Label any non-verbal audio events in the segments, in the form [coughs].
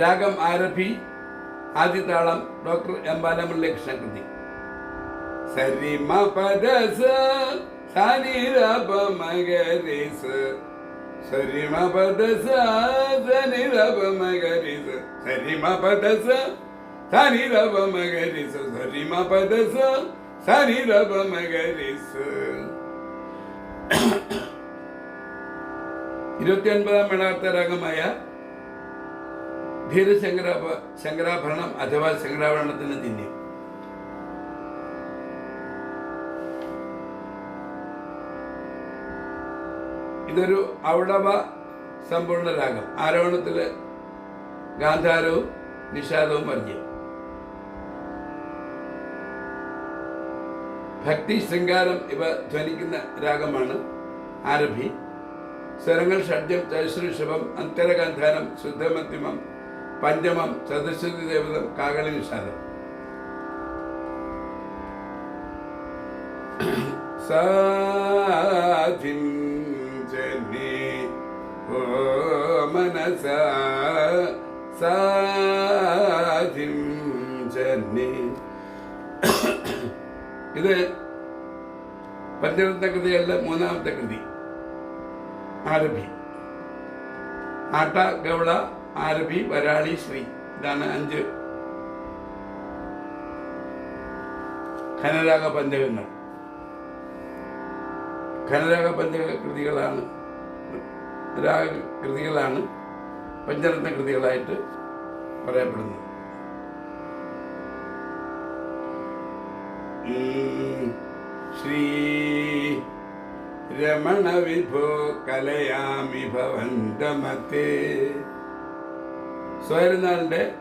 രാഗം ആരഭി ആദ്യതാളം doctor M Balamurali കൃഷ്ണകൃതി സരിമ പദസ സനിരപ മകരിസ സരിമ പദസ സനിരപ മകരിസ സരിമ പദസ സനിരപ സരിമ പദസ [coughs] ഇരുപത്തി ഒൻപതാം മേളാർത്ഥ രാഗമായ ധീരശങ്കരാഭ ശങ്കരാഭരണം അഥവാ ശങ്കരാഭരണത്തിന് തിന്യം ഇതൊരു ഔടവ സമ്പൂർണ രാഗം ആരോഹണത്തിൽ ഗാന്ധാരവും നിഷാദവും വർജ്യം ഭക്തി ശൃംഗാരം ഇവ ധ്വനിക്കുന്ന രാഗമാണ് ആരഭി. സ്വരങ്ങൾ ഷഡ്ജം ചൈശ്രുഷഭം അന്തരഗാന്ധാരം ശുദ്ധമധ്യമം പഞ്ചമം ചതുശ്രുതി ദേവതം കാകളി വിശാലം ഇത് പഞ്ചരത്ന കൃതിയല്ല മൂന്നാമത്തെ കൃതി. ആരഭി. ആട്ട ഗൗള ആരഭി വരാളി ശ്രീ. ഇതാണ് അഞ്ച് ഖനരാഗ പഞ്ചകങ്ങൾ. ഖനരാഗ പഞ്ചക കൃതികളാണ്. രാഗ കൃതികളാണ് പഞ്ചരത്ന കൃതികളായിട്ട് പറയപ്പെടുന്നത്. ശ്രീ രമണ വിഭോ കലയാമി ഭവന്തമത്തെ സ്വയരുന്നാളിന്റെ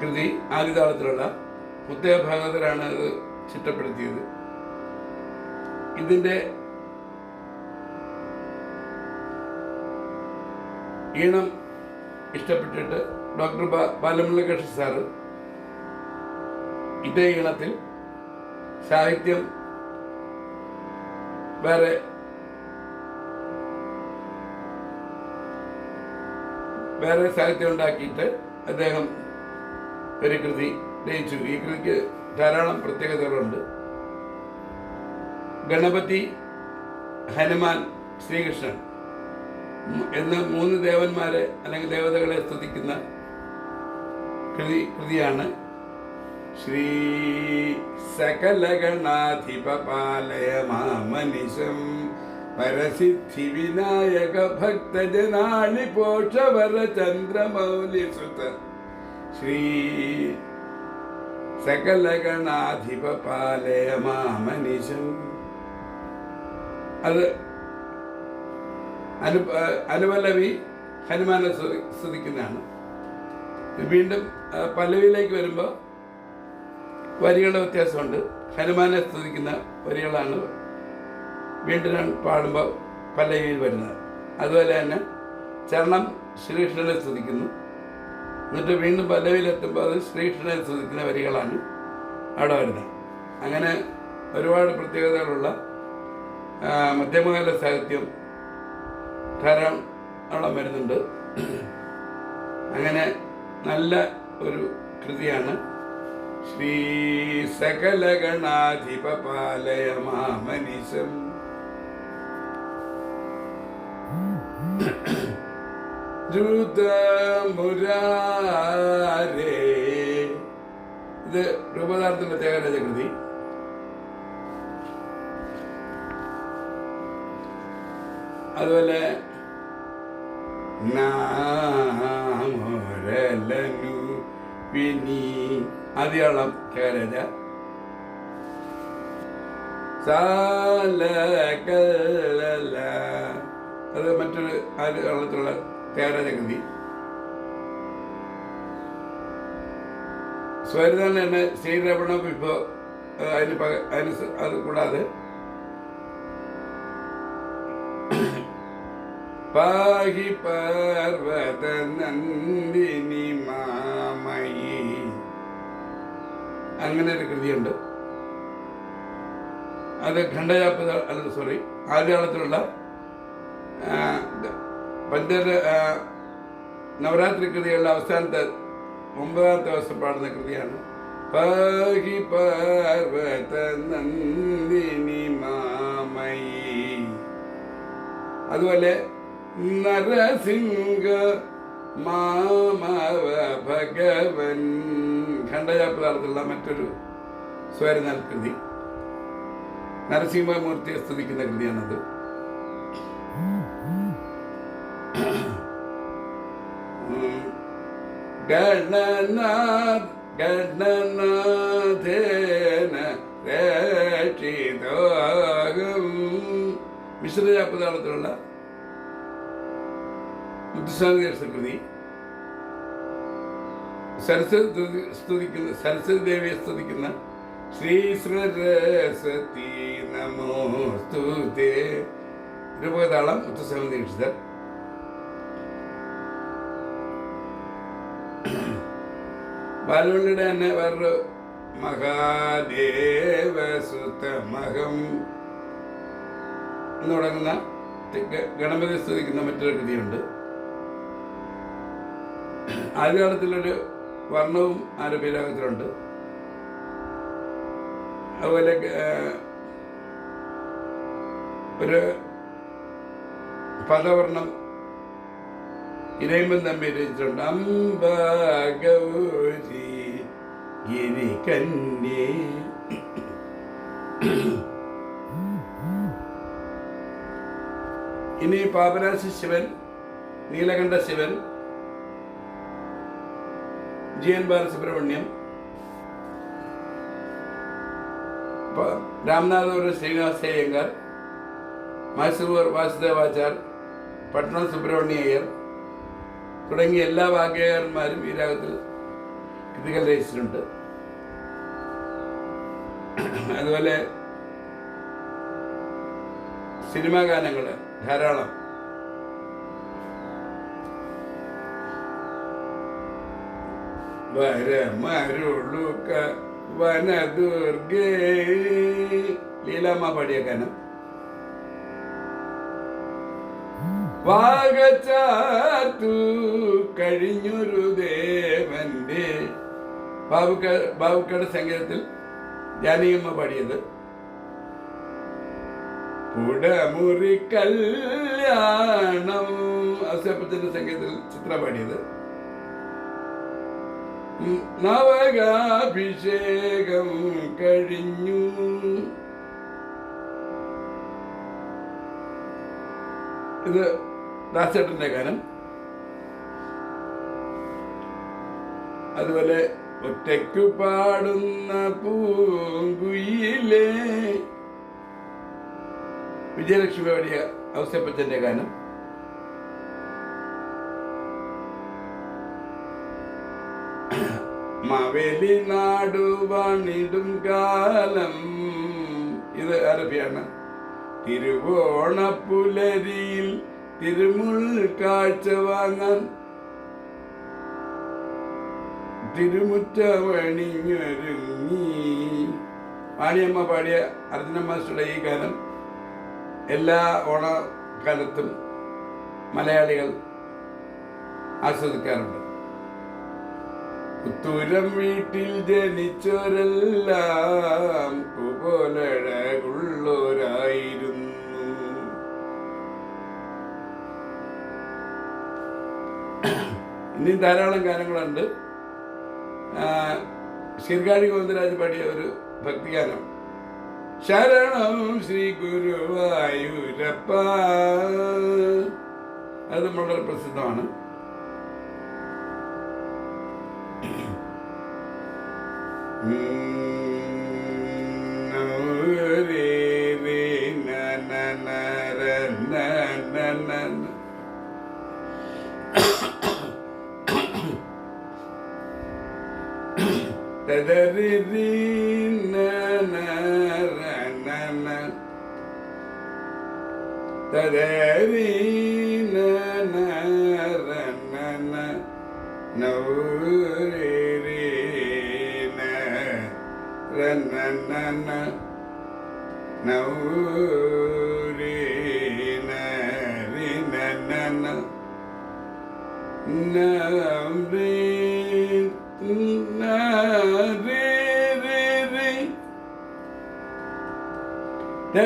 കൃതി ആദിതാളത്തിലുള്ള പുത്തേ ഭാഗവതരാണ് അത് ചിട്ടപ്പെടുത്തിയത്. ഇതിന്റെ ഈണം ഇഷ്ടപ്പെട്ടിട്ട് ഡോക്ടർ ബാ- ബാലമുരളികൃഷ്ണ സാറ് ഇതേ ഈണത്തിൽ സാഹിത്യം വേറെ വേറെ സാഹിത്യം ഉണ്ടാക്കിയിട്ട് അദ്ദേഹം ഒരു കൃതി രചിച്ചു. ഈ കൃതിക്ക് ധാരാളം പ്രത്യേകതകളുണ്ട്. ഗണപതി ഹനുമാൻ ശ്രീകൃഷ്ണൻ എന്ന മൂന്ന് ദേവന്മാരെ അല്ലെങ്കിൽ ദേവതകളെ സ്തുതിക്കുന്ന കൃതി കൃതിയാണ് ശ്രീ സകലഗണാധിപ പാലയ മാമനിശം. പരസിദ്ധി വിനായക ഭക്തജനാളി പോഷവര ചന്ദ്രമൗലി സുത ശ്രീ സകലഗണാധിപ പാലയ മാമനിശം. അത് അനു അനുപല്ലവി ഹനുമാനെ സ്തുതി- സ്തുതിക്കുന്നതാണ്. വീണ്ടും പല്ലവിയിലേക്ക് വരുമ്പോൾ വരികളുടെ വ്യത്യാസമുണ്ട്. ഹനുമാനെ സ്തുതിക്കുന്ന വരികളാണ് വീണ്ടും പാടുമ്പോൾ പല്ലവിയിൽ വരുന്നത്. അതുപോലെ തന്നെ ചരണം ശ്രീകൃഷ്ണനെ സ്തുതിക്കുന്നു. എന്നിട്ട് വീണ്ടും പല്ലവിയിലെത്തുമ്പോൾ അത് ശ്രീകൃഷ്ണനെ സ്തുതിക്കുന്ന വരികളാണ് അവിടെ വരുന്നത്. അങ്ങനെ ഒരുപാട് പ്രത്യേകതകളുള്ള മധ്യമകാല സാഹിത്യം ധാരാളം വരുന്നുണ്ട്. അങ്ങനെ നല്ല ഒരു കൃതിയാണ് ശ്രീ സകലഗണാധിപ പാലയ മാമനിശം ദ്രുതമുരാരേ ഇത് രൂപതാർത്ഥത്തിന്റെ ത്യാഗരാജ കൃതി അതുപോലെ നാമോരലനു വിനി ആദ്യാളം ത്യാഗരാജ. സാലകലല അത് മറ്റൊരു ആദ്യകാലത്തുള്ള ത്യാഗരാജ കൃതി സ്വരിതാൻ തന്നെ ശ്രീരമണ വിഭവ അതിന് പക- അതിന് അത് കൂടാതെ പാഹി പർവത നന്ദിനി മാമയി അങ്ങനെ ഒരു കൃതിയുണ്ട്. അത് ഖണ്ഡയാപ്പ് സോറി ആദ്യകാലത്തിലുള്ള പഞ്ചര നവരാത്രി കൃതികളുടെ അവസാനത്തെ ഒമ്പതാമത്തെ ദിവസം പാടുന്ന കൃതിയാണ്. പാഹി പാർവത നന്ദിനി മാമയി അതുപോലെ നരസിംഹ മാമവ ഭഗവൻ. ഖണ്ഡജാപ്രദാർത്ഥമുള്ള മറ്റൊരു സ്വരനാൽ കൃതി. നരസിംഹമൂർത്തിയെ സ്തുതിക്കുന്ന കൃതിയാണത്. ഗണനാഥ് ഗണനാഥേന രക്ഷിതോകം. മിശ്രജാപതാളത്തിലുള്ള മുത്തുസ്വാമി കൃതി സരസ്വതി സ്തുതി- സ്തുതിക്കുന്ന സരസ്വതി ദേവിയെ സ്തുതിക്കുന്ന ശ്രീ സരസ്വതി നമോ സ്തുതേ. രൂപതാളം മുത്തുസ്വാമി ദീക്ഷിതർ ബാലവള്ളിയുടെ തന്നെ വേറൊരു മഹാദേവസുതമഹം എന്ന് തുടങ്ങുന്ന ഗണപതി സ്തുതിക്കുന്ന മറ്റൊരു കൃതിയുണ്ട്. ആദ്യകാലത്തിലൊരു വർണവും ആരോഗ്യരാഗത്തിലുണ്ട് അതുപോലെ ഒരു പദവർണം இறைவன் தம்பி நம்ப கௌரி கிரி கண்ணே. இனி பாபராசி சிவன் நீலகண்ட சிவன் ஜிஎன் பால சுப்பிரமணியம். ராமநாதபுரம் ஸ்ரீனிவாச ஐயங்கார் மைசூர் வாசுதேவாச்சார் பட்னம் சுப்பிரமணிய ஐயர் തുടങ്ങിയ എല്ലാ വാഗ്യകാരന്മാരും ഈ രാഗത്തിൽ കൃതികൾ രചിച്ചിട്ടുണ്ട്. അതുപോലെ സിനിമാ ഗാനങ്ങൾ ധാരാളം. വരമരുളുക വനദുർഗേ. ലീലാമ്മ പാടിയ ഗാനം. വാഗച്ചാത്തു കഴിഞ്ഞൊരു ദേവന്റെ ബാബുക്ക ബാബുക്കയുടെ സംഗീതത്തിൽ ജാനകിയമ്മ പാടിയത്. കുടമുറി കല്യാണം അസപ്പത്തിന്റെ സംഗീതത്തിൽ ചിത്ര പാടിയത്. നവകാഭിഷേകം കഴിഞ്ഞു. ഇത് ദാസേട്ടന്റെ ഗാനം. അതുപോലെ ഒറ്റയ്ക്കു പാടുന്ന പൂങ്കുയിലേ വിജയലക്ഷ്മി പാടിയ ഗാനം. മാവേലി നാടു പണിടും കാലം. ഇത് അറബിയാണ്. തിരുവോണപ്പുലരിയിൽ തിരുമുൾ കാഴ്ച വാങ്ങാൻ തിരുമുറ്റമണിഞ്ഞൊരുങ്ങി വാണിയമ്മ പാടിയ അർജുന മാസ്റ്ററുടെ ഈ ഗാനം എല്ലാ ഓണക്കാലത്തും മലയാളികൾ ആസ്വദിക്കാറുണ്ട്. പുത്തൂരം വീട്ടിൽ ജനിച്ചവരെല്ലാം പോലഴകുള്ളവരായിരുന്നു ഇനിയും ധാരാളം ഗാനങ്ങളുണ്ട്. ശീർഗാഴി ഗോവിന്ദരാജ് പാടിയ ഒരു ഭക്തിഗാനം ശരണം ശ്രീ ഗുരുവായൂരപ്പ. അത് വളരെ പ്രസിദ്ധമാണ്. Mm. da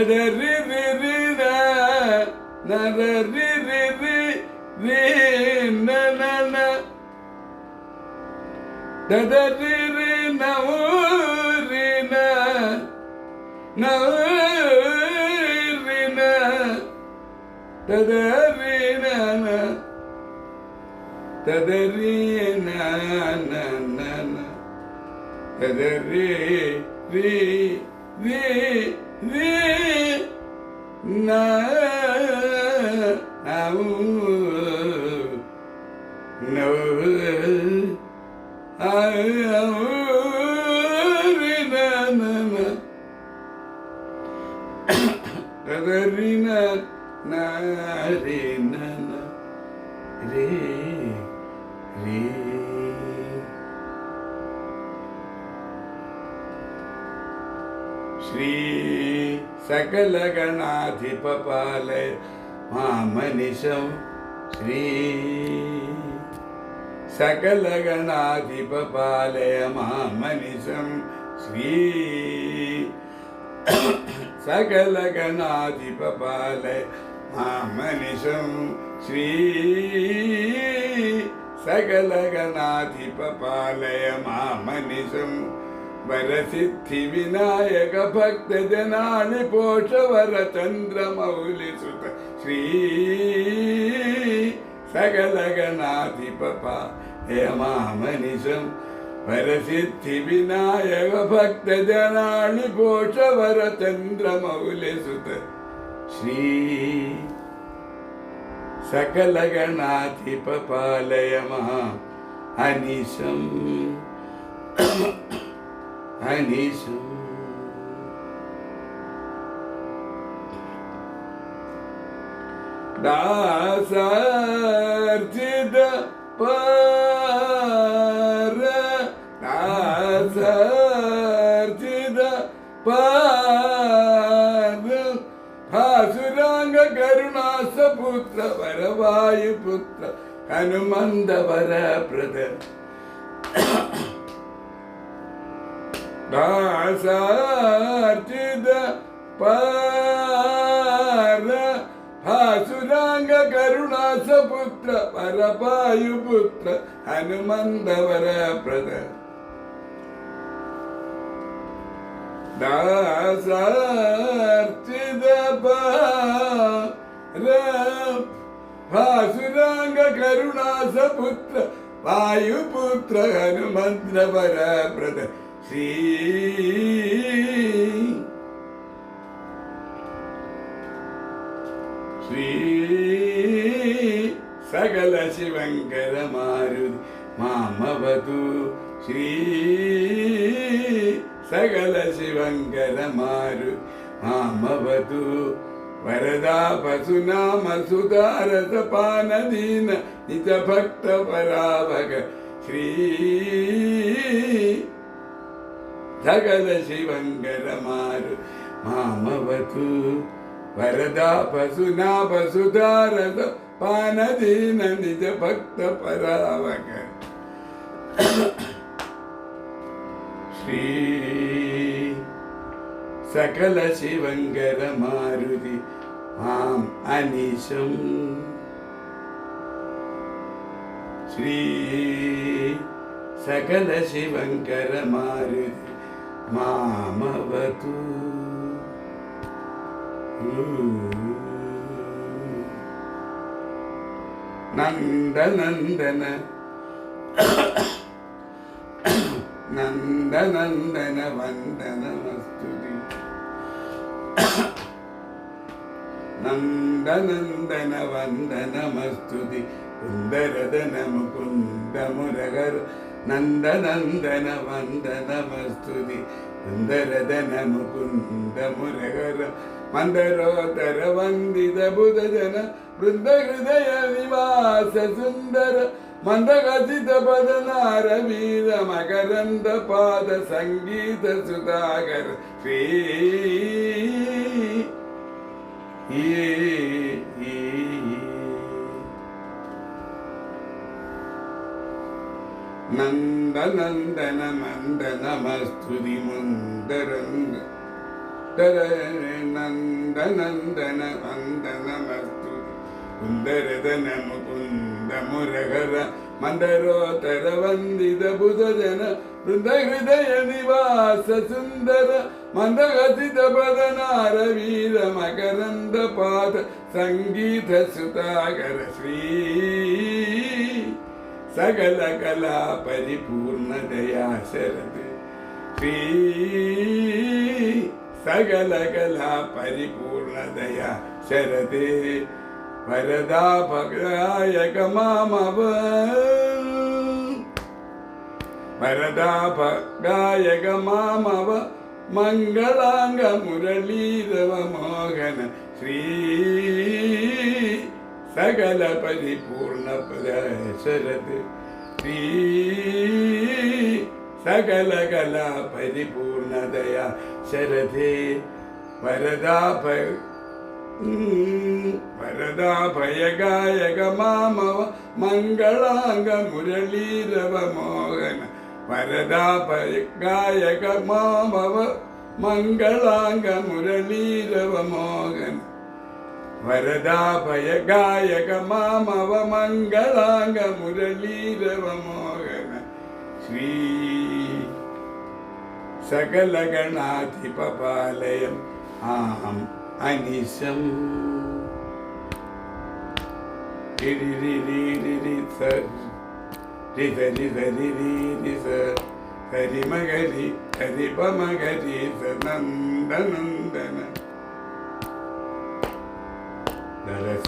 da da ri ri ri ri na na na da da ri ri na o ri na na o ri na da da ri na na da da ri na na na na da da ri ri ri ri na Shri सकल सकलगणाधिपपालय मामनिशं श्री सकल सकलगणाधिपपालय मामनिशं श्री सकल सकलगणाधिपपालय मामनिशं श्री सकलगणाधिपपालय मामनिशं वरसिद्धिविनायक भक्तजनानि पोषवरचन्द्रमौलिसुत श्री सकलगणाधिपप हे मामनिशं वरसिद्धिविनायक भक्तजनानि पोषवरचन्द्रमौलिसुत श्री सकलगणाधिपपालय महा अनिशम् I need you. Daha serti de para, daha serti de para. Hasuranga karunasa putra, varavayu putra, Hanuman vara brother. ನಾಸಾರ್ಚಿದ ಪಾರ ಹಾಸುರಾಂಗ ಕರುಣಾಸ ಪುತ್ರ ಪರಪಾಯು ಪುತ್ರ ಹನುಮಂತವರ ಪ್ರದ ದಾಸಾರ್ಚಿದ ಪಾರ ಹಾಸುರಾಂಗ ಕರುಣಾಸ ಪುತ್ರ ವಾಯುಪುತ್ರ ಹನುಮಂತವರ ಪ್ರದ श्री श्री सकल मामवतु श्री सकलशिवङ्करमारु मामवतु वरदापशुनामसुतारसपानदीन निज भक्तपराभग श्री सकलशिवङ्कर मारु मामवतु वरदा पसु नासु दारदपानदीननिजभक्तपराव श्री सकलशिवङ्कर मारुति मां अनीशं श्री सकलशिवङ्कर मारुदि மாமவகு நந்த நந்தன. நந்த நந்தன வந்தன வஸ்துதி நந்த நந்தன வந்தன மஸ்துதி. குந்தரதன முகுந்த முரகர் நந்தநந்தன வந்த நமஸ்துதி சுந்தரதன முகுந்த முரகர மந்தரோதர வந்தித புதஜன பிருந்த ஹய நிவாச சுந்தர மந்தகசித பதனார வீர மகரந்த பாத சங்கீத சுதாகர் ஸ்ரீ ஏ നന്ദന മന്ദനമസ്തുതി മുന്ദരന്ദ നന്ദനന്ദന വന്ദനമസ്തുതി കുന്ദരതന മുകുന്ദ മുരഹര മന്ദരോത്തര വന്ദിത ബുധജന വൃന്ദഹൃദയ നിവാസ സുന്ദര മന്ദഗതിത പദനാര വീര മകരന്ദ പാദ സംഗീത സുതാകര ശ്രീ சகல கலா பரிபூர்ணதயா சரது ஸ்ரீ சகல கலா பரிபூர்ணதயா சரது வரதா பகாயக மாமவ வரதா பகாயக மாமவ மங்களாங்க முரளீரவ மோகன ஸ்ரீ സകല പരിപൂർണ ശരത് ശ്രീ സകല കല പരിപൂർണതയ ശരഥേ വരദാഭ വരദാഭയഗായക മാമവ മംഗളാംഗ മുരളീരവ മോഹന വരദാഭയഗായക മാമവ മംഗളാംഗ മുരളീരവ മോഹന വരദാഭയഗായക മാമവ മംഗളാംഗ മുരളീരവമോഹന ശ്രീ സകലഗണാധിപപാലയം ആം അനിശം. ഹരിമഹരി ഹരിപമഹരി സനന്ദനന്ദന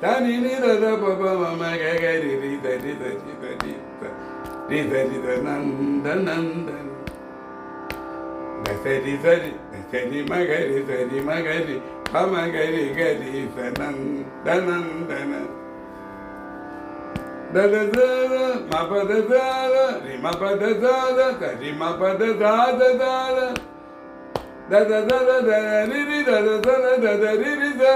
Tani ni da da pa pa ma ma ga ga ri ri da ri da ri da ri da ri da ri da nan da nan da da sa ri sa ri da sa ri ma ga ri sa ri ma ga ri pa ma ga ri ga ri sa nan da nan da nan da da da da ma pa da da da ri ma pa da da da da ri ma pa da da da da da da da da da da ri ri da da da da da ri ri da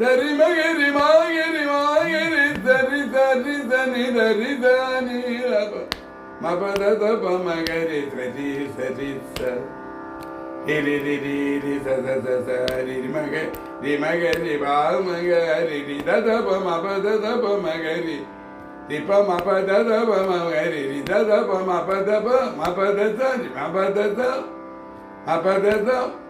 Dari magiri magiri magiri dari dari dani dari dani ma pa da magiri dari dari dari dari dari da da da da dari magiri magiri ba magiri dari da da ma pa da magiri dari pa ma pa magiri dari da da ma pa da ma pa da ma pa da da ma pa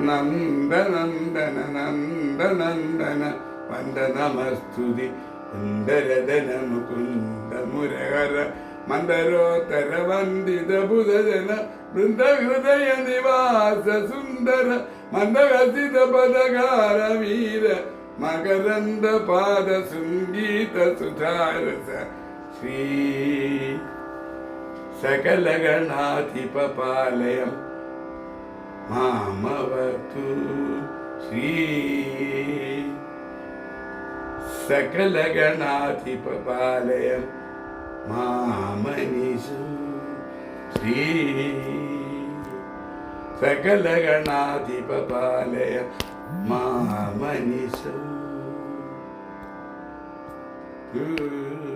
நந்த நந்தன நந்த நந்தன வந்த நமஸ்துதி சுந்தரதன முகுந்த முரகர மந்தரோத்தர வந்தித புதன பிருந்த ஹய நிவாச சுந்தர மந்தகசித பதகார வீர மகரந்த பாத சுங்கீத சுதாரச Sri சகலகணாதிப Palayam Mamavatu Shri സകലഗണാധിപാലയം മാമനിഷു Shri സകലഗണാധിപാലയം മാമനിഷു Good.